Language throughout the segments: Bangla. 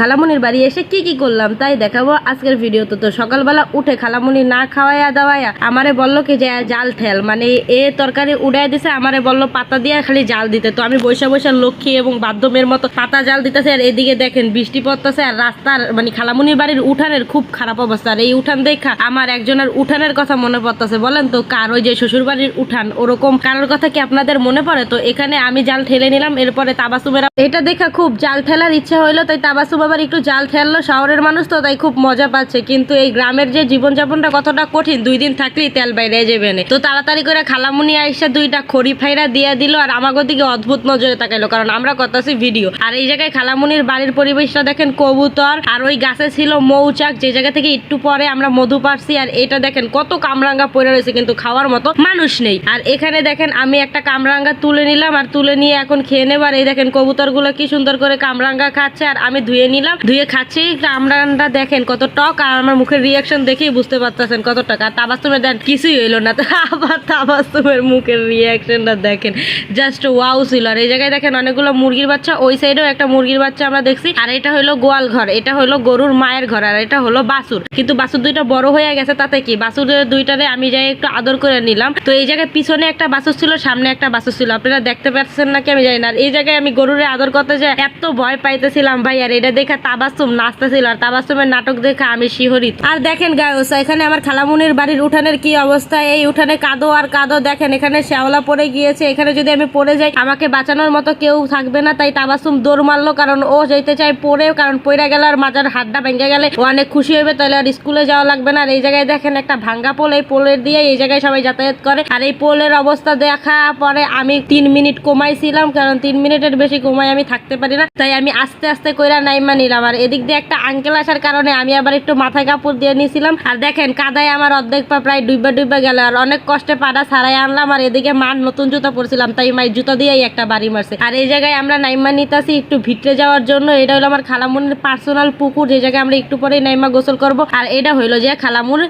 খালামুনির বাড়ি এসে কি কি করলাম তাই দেখাবো আজকের ভিডিওতে। তো সকালবেলা উঠে খালামুনি না খাওয়াইয়া দাওয়াইয়া আমারে বলল কি যে, জাল ঠেল। মানে এ তরকারি উড়াই দিছে, আমারে বলল পাতা দিয়ে খালি জাল দিতে। তো আমি বৈশা বৈশা লক্ষ্মী এবং বাধ্যমের মতো পাতা জাল দিতেছে আর এদিকে দেখেন বৃষ্টি পড়তেছে আর রাস্তার মানে খালামুনির বাড়ির উঠানের খুব খারাপ অবস্থা। আর এই উঠান দেখা আমার একজনের উঠানের কথা মনে পড়তেছে। বলেন তো, কার? ওই যে শ্বশুর বাড়ির উঠান, ওরকম কারোর কথা কি আপনাদের মনে পড়ে? তো এখানে আমি জাল ঠেলে নিলাম, এরপরে তাবাসুমেরা এটা দেখা খুব জাল ঠেলার ইচ্ছা হইল, তাই তাবাসুম আবার একটু জাল ঠেললো, শহরের মানুষ তো তাই খুব মজা পাচ্ছে। কিন্তু এই গ্রামের যে জীবনযাপনটা কতটা কঠিন, দুই দিন থাকলেই তেল বাইরে যাবে না। তো তাড়াতাড়ি করে খালামুনি আইসা দুইটা খড়ি ফাইরা দিয়ে দিল আর আমাকে দিকে অদ্ভুত নজরে তাকাইলো, কারণ আমরা করতেছি ভিডিও। আর এই জায়গায় খালামুনির বাড়ির পরিবেশটা দেখেন কবুতর, আর ওই গাছে ছিল মৌচাক, যে জায়গা থেকে একটু পরে আমরা মধু পারছি, আর এটা দেখেন কত কামরাঙ্গা পড়ে রয়েছে, কিন্তু খাওয়ার মতো মানুষ নেই। আর এখানে দেখেন আমি একটা কামরাঙ্গা তুলে নিলাম, আর তুলে নিয়ে এখন খেয়ে নেবার এই দেখেন কবুতরগুলো কি সুন্দর করে কামরাঙ্গা খাচ্ছে, আর আমি ধুয়ে নিলাম, ধুয়ে খাচ্ছি। কামরাঙ্গা দেখেন কত টক, আর আমার মুখের রিয়াকশন দেখেই বুঝতে পারতেছেন কত টাকা। আর তাবাস্তুমের দেন, কিছুই হইল না। আবার তাবাস্তুমের মুখের রিয়াকশনটা দেখেন। জাস্ট ওয়াও ছিল। আর এই জায়গায় দেখেন অনেকগুলো মুরগির বাচ্চা, ওই সাইডেও একটা মুরগির বাচ্চা আমরা দেখছি। আর এটা হলো গোয়াল ঘর, এটা হলো গরুর মায়ের ঘর, আর এটা হলো বাসুর। কিন্তু বাসুর দুইটা বড় হয়ে গেছে, তাতে কি? বাসুরের দুইটারে আমি যাই একটু আদর করে নিলাম। তো এই জায়গায় পিছনে একটা বাসুর ছিল, সামনে একটা বাসুর ছিল। আপনারা দেখতে পাচ্ছেন নাকি? আমি জানি না। আর এই জায়গায় আমি গরুরে আদর করতে যাই এত ভয় পাইতেছিলাম ভাই, আর এটা তাবাসুম নাচতেছিল আর তাবাসুমের নাটক দেখে আমি শিহরিত। আর দেখেন গায়স, এখানে আমার খালামুনির বাড়ির উঠানের কি অবস্থা? এই উঠানে কাদো আর কাদো, দেখেন এখানে শ্যাওলা পড়ে গিয়েছে। এখানে যদি আমি পড়ে যাই, আমাকে বাঁচানোর মতো কেউ থাকবে না। তাই তাবাসুম দৌড় মারলো, কারণ ও যেতে চায় পড়ে, কারণ পড়ে গেলে আর মাজার হাতটা ভেঙে গেলে ও অনেক খুশি হবে তাহলে আর স্কুলে যাওয়া লাগবে না। আর এই জায়গায় দেখেন একটা ভাঙ্গা পোল, এই পোলের দিয়ে এই জায়গায় সবাই যাতায়াত করে। আর এই পোলের অবস্থা দেখা পরে আমি তিন মিনিট কমাইছিলাম, কারণ তিন মিনিটের বেশি কমাই আমি থাকতে পারি না। তাই আমি আস্তে আস্তে কইরা নাইমা নিলাম। আর এদিক দিয়ে একটা আঙ্কেল আসার কারণে আমি আবার একটু মাথায় কাপড় দিয়ে নিয়েছিলাম। আর দেখেন, কাদায় আমার অর্ধেক পা প্রায় ডুইবা ডুইবা গেল। আর অনেক কষ্টে পাড়া ছাড়াই আনলাম। আর এদিকে মার নতুন জুতা পরছিলাম, তাই মাই জুতা দিয়েই একটা বাড়ি মারছে। আর এই জায়গায় আমরা নাইমা নিতাছি একটু ভিতরে যাওয়ার জন্য। এটা হলো আমার খালামুনের পার্সোনাল পুকুর, যে জায়গায় আমরা একটু পরেই নাইমা গোসল করব। আর এটা হইল যে খালামুর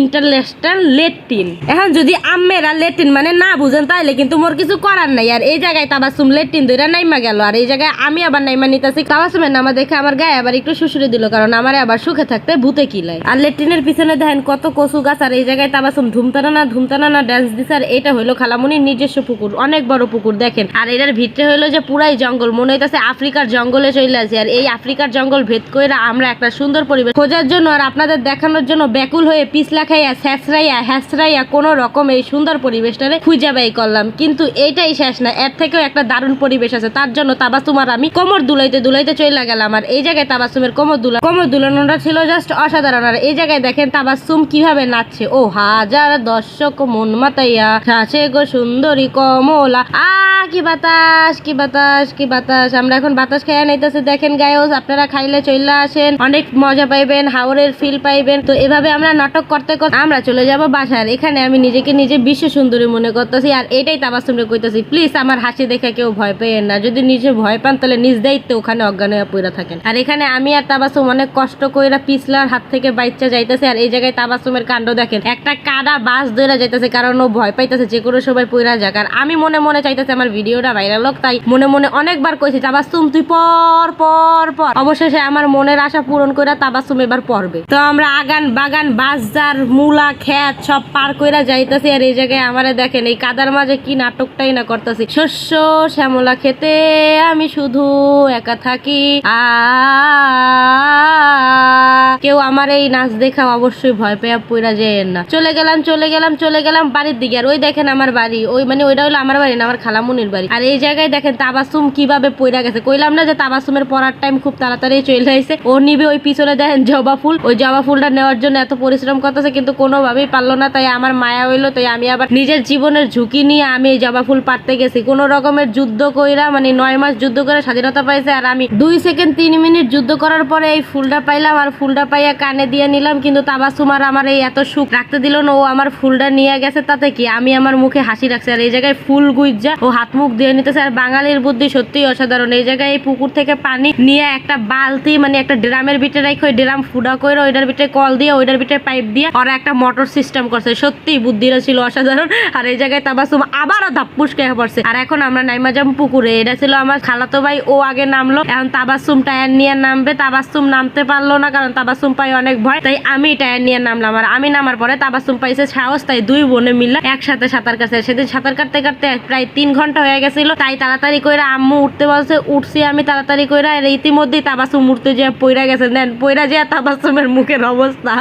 ইন্টারন্যাশনাল লেট্রিন। এখন যদি আম্মেরা লেট্রিন মানে না বুঝেন, তাইলে কিন্তু মোর কিছু করার নাই। আর এই জায়গায় তাবাসুম লেট্রিন দুইটা নাইমা গেল। আর এই জায়গায় আমি আবার নাইমা নিতাছি। তাবাসুমের নামা দেখে আমার গায়ে আবার একটু শুশুরে দিল, কারণ আমার আবার সুখে থাকতে ভূতে কিলাই আর লেট্রিনের পিছনে দেখেন কত কচু গাছ, আর এই জায়গায় তাবাসুম ধুমতানা না ধুমতানা না ডান্স দিছে, আর এটা হইল খালামুনির নিজস্ব পুকুর, অনেক বড় পুকুর, দেখেন। আর এটার ভিতরে হইল যে পুরাই জঙ্গল, মনে হইতাছে আফ্রিকার জঙ্গলে চলে আছে আর এই আফ্রিকার জঙ্গল ভেদ কইরা আমরা একটা সুন্দর পরিবেশ খোঁজার জন্য আর আপনাদের দেখানোর জন্য ব্যাকুল হয়ে পিছলা খাইয়া স্যাঁচড়াইয়া, হ্যাঁচড়াইয়া কোনো রকম এই সুন্দর পরিবেশটারে খুঁজে বাই করলাম। কিন্তু এইটাই শেষ না, এর থেকেও একটা দারুণ পরিবেশ আছে, তার জন্য তাবাসুম আর আমি কোমর দুলাইতে দুলাইতে চলে গেলাম আর এই জায়গায় তাবাসুমের কোমর দুলা কোমর দুলানোটা ছিল জাস্ট অসাধারণ। আর এই জায়গায় দেখেন তাবাসুম কীভাবে নাচছে। ও হাজার দর্শক মন মাতাইয়া। আছে গো সুন্দরী কমলা। কি বাতাস কি বাতাস কি বাতাস। আমরা এখন বাতাস খাইয়া নাইতেছে। দেখেন গায়স আপনারা খাইলে চলে আসেন। অনেক মজা পাইবেন, হাওরের ফিল পাইবেন। তো এভাবে আমরা নাটক করতে করতে আমরা চলে যাব বাসার। এখানে আমি নিজেকে নিজে বিশ্ব সুন্দরী মনে করতেছি। আর এটাই তাবাসুমরে কইতাছি প্লিজ আমার হাসি দেখে কেউ ভয় পেয়েন না। যদি নিজে ভয় পান, তাহলে নিজ দায়িত্বে ওখানে অজ্ঞান হয়ে পড়ে থাকেন আর এখানে আমি আর তাবাসুম অনেক কষ্ট কইরা পিছলার হাত থেকে বাইচ্চা যাইতেছে, আর এই জায়গায় তাবাসুমের কাণ্ড দেখেন। একটা কাদা বাস ধরে যাইতেছে, কারণ ও ভয় পাইতেছে যে কোনো সময় পইরা যাক। আর আমি মনে মনে চাইতেছে আমার ভিডিওটা ভাইরাল হোক, তাই মনে মনে অনেকবার কইছি, তাবাসুম, তুই পর পর পর। অবশেষে আমার মনের আশা পূরণ করে তাবাসুম এবার পড়বে। তো আমরা আগান বাগান, বাজার, মূলা খেত সব পার কইরা যাইতেছি, আর এই জায়গায় আমারে দেখেন, এই কাদার মাঝে কি নাটকটাই না করতেছি। শস্য, শ্যামলা খেতে আমি শুধু একা থাকি আ কেউ আমার এই নাচ দেখা অবশ্যই ভয় পেয়ে পইরা যেয়েন না। চলে গেলাম চলে গেলাম চলে গেলাম বাড়ির দিকে। আর ওই দেখেন আমার বাড়ি। ওই মানে ওইটা হলো আমার বাড়ি না, আমার খালামুনির বাড়ি। আর এই জায়গায় দেখেন তাবাসুম কীভাবে পইরা গেছে। কইলাম না যে তাবাসুমের পড়ার টাইম খুব তাড়াতাড়ি চলে আসছে ও নিবে ওই পিছনে দেখেন জবা ফুল। ওই জবা ফুলটা নেওয়ার জন্য এত পরিশ্রম করতেছে, কিন্তু কোনোভাবেই পারল না। তাই আমার মায়া হইল, তাই আমি আবার নিজের জীবনের ঝুঁকি নিয়ে আমি এই জবা ফুল পারতে গেছি। কোনো রকমের যুদ্ধ কইরা মানে নয় মাস যুদ্ধ করে স্বাধীনতা পাইছে। আর আমি দুই সেকেন্ড তিন মিনিট যুদ্ধ করার পরে এই ফুলটা পাইলাম আর ফুলটা পাইয়া কানে দিয়ে নিলাম, কিন্তু তাবাসুম আর আমার এই এত সুখ রাখতে দিল না, ও আমার ফুলটা নিয়ে গেছে তাতে কি? আমি আমার মুখে হাসি রাখছি আর এই জায়গায় ফুল গুইজা, ও হাত মুখ দিয়ে নিতেছে আর বাঙালির বুদ্ধি সত্যিই অসাধারণ। এই জায়গায় এই পুকুর থেকে পানি নিয়ে একটা বালতি মানে একটা ড্রামের ভিতরে রাখে ওই ড্রাম ফুডা করে ওইটার ভিতরে কল দিয়ে ওইটার ভিতরে পাইপ দিয়ে ওরা একটা মোটর সিস্টেম করছে। সত্যি বুদ্ধিটা ছিল অসাধারণ। আর এই জায়গায় তাবাসুম আবারও ধাপ্পুস খেয়ে পড়ছে। আর এখন আমরা নাইমা যাম পুকুরে, এটা ছিল আমার খালাতো ভাই, ও আগে নামলো, এখন তাবাসুম টায়ার নিয়ে নামবে তাবাসুম নামতে পারল না কারণ তাবাসুম পাই অনেক ভয়। তাই আমি টায়ার নিয়ে নামলাম আর আমি নামার পরে তাবাসুম পাইছে সাহস, তাই দুই বোনে মিলে একসাথে সাঁতার কাটছে। সেদিন সাঁতার কাটতে কাটতে প্রায় তিন ঘণ্টা হয়ে গেছিল, তাই তাড়াতাড়ি করে আম্মু উঠতে বলছে, উঠছি আমি তাড়াতাড়ি করে আর ইতিমধ্যেই তাবাসুম উঠতে যে পইরা গেছে। দেন পইরা যে তাবাসুমের মুখের অবস্থা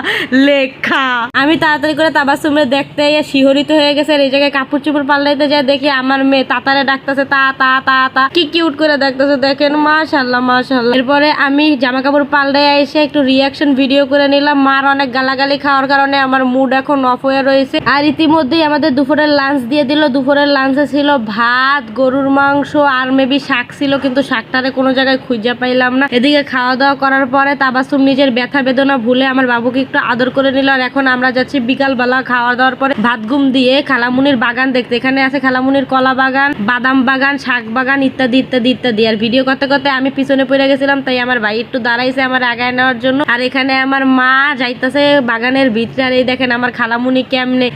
লেখা। আমি তাড়াতাড়ি করে তাবাসুমের দেখতে শিহরিত হয়ে গেছে আর এই জায়গায় কাপড় চোপড় পাল্লাইতে যায় দেখি আমার মেয়ে তাতারে ডাকতেছে, তা তা তা তা। কি কিউট করে দেখতেছে, দেখেন মাশাল্লাহ মাশাল্লাহ এরপরে আমি জামা কাপড় পাল্টে এসে একটু রিয়াকশন ভিডিও করে নিলাম। মার অনেক গালাগালি খাওয়ার কারণে আমার মুড এখন অফ হয়ে রয়েছে। আর ইতিমধ্যেই আমাদের দুপুরের লাঞ্চ দিয়ে দিল। দুপুরের লাঞ্চে ছিল ভাত, গরুর মাংস আর মেবি শাক ছিল, কিন্তু শাকটারে কোনো জায়গায় খুঁজে পাইলাম না। এদিকে খাওয়া দাওয়া করার পরে তাবাসুম নিজের ব্যথা বেদনা ভুলে আমার বাবুকে একটু আদর করে নিল। আর এখন আমরা যাচ্ছি বিকালবেলা খাওয়া দাওয়ার পরে ভাত ঘুম দিয়ে খালামুনির বাগান দেখতে। এখানে আছে খালামুনির কলা বাগান, বাদাম বাগান, শাক বাগান ইত্যাদি ইত্যাদি ইত্যাদি। আর ভিডিও করতে করতে আমি পিছনে পড়ে গেছিলাম তাই আমার ভাই একটু দাঁড়াইছে আমার আগায় নেওয়ার জন্য। আর এখানে আমার মা যাইতাছে বাগানের ভিতরে, আর এই দেখেন আমার খালামুনি কেমনে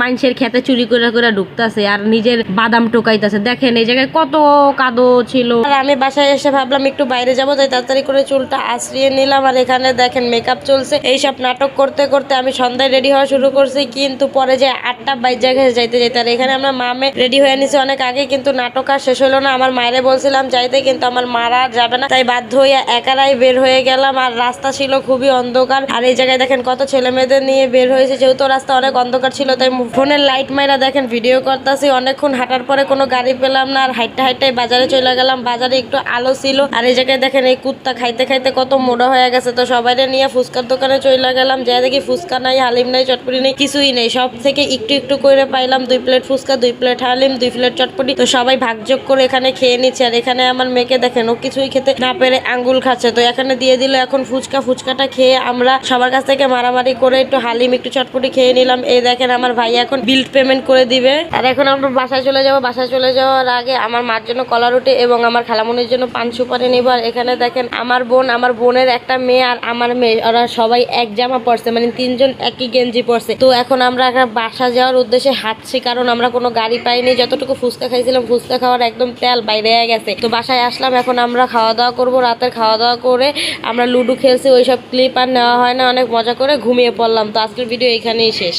মানুষের খেতে চুরি করে করে ঢুকতাছে আর নিজের বাদাম টোকাইতাছে দেখেন এই জায়গায় কত কাদো ছিল। আর আমি বাসায় এসে ভাবলাম, একটু বাইরে যাব তাই তাড়াতাড়ি করে চুলটা আশ্রিয়ে নিলাম। আর এখানে দেখেন মেকআপ চলছে। এইসব নাটক করতে করতে আমি সন্ধ্যায় রেডি হওয়া শুরু করছি, কিন্তু পরে যে আটটা বাইর জায়গায় যাইতে যাইতে। আর এখানে আমরা মামে রেডি হয়ে নিছি অনেক আগে, কিন্তু নাটক আর শেষ হলো না। আমার মায়েরে বলছিলাম, যাইতে, কিন্তু আমার মারা যাবে না। তাই বাধ্য হয়ে একারাই বের হয়ে গেলাম আর রাস্তা ছিল খুবই অন্ধকার। আর এই জায়গায় দেখেন কত ছেলে মেয়েদের নিয়ে বের হয়েছে, যেহেতু রাস্তা অনেক অন্ধকার ছিল, তাই ফোনের লাইট মাইরা দেখেন, ভিডিও করতেছি। অনেকক্ষণ হাঁটার পরে কোনো গাড়ি পেলাম না আর হাইটটা হাইটটাই বাজারে চলে গেলাম। বাজারে একটু আলো ছিল। আর এই জায়গায় দেখেন এই কুত্তা খাইতে খাইতে কত মোড়া হয়ে গেছে। তো সবাই নিয়ে ফুচকার দোকানে চলে গেলাম। যা দেখি ফুচকা নাই, হালিম নাই, চটপটি নেই, কিছুই নেই। সব থেকে একটু একটু করে পাইলাম, দুই প্লেট ফুচকা, দুই প্লেট হালিম, দুই প্লেট চটপটি। তো সবাই ভাগযোগ করে এখানে খেয়ে নিচ্ছে। আর এখানে আমার মেয়েকে দেখেন, ও কিছুই খেতে না পেরে আঙ্গুল খাচ্ছে। তো এখানে দিয়ে দিল এখন ফুচকা। ফুচকাটা খেয়ে আমরা সবার কাছ থেকে মারামারি করে একটু হালিম একটু চটপটি খেয়ে নিলাম। এই দেখেন আমার ভাই এখন বিল পেমেন্ট করে দিবে। আর এখন আমরা বাসায় চলে যাব। বাসায় চলে যাওয়ার আগে আমার মার জন্য কলা রুটি এবং আমার খালামুনির জন্য পান সুপারি নিব। আর এখানে দেখেন আমার বোন, আমার বোনের একটা মেয়ে আর আমার মেয়ে। ওরা সবাই এক জামা পরছে মানে তিনজন একই গেঞ্জি পরছে। তো এখন আমরা একটা বাসা যাওয়ার উদ্দেশ্যে হাঁটছি, কারণ আমরা কোনো গাড়ি পাইনি। যতটুকু ফুচকা খাইছিলাম, ফুচকা খাওয়ার একদম তেল বাইরে গেছে। তো বাসায় আসলাম, এখন আমরা খাওয়া দাওয়া করব। রাতের খাওয়া দাওয়া করে আমরা লুডো খেলছি, ওইসব ক্লিপ আর নেওয়া হয় না, অনেক মজা করে ঘুমিয়ে পড়লাম। তো আজকের ভিডিও এখানেই শেষ।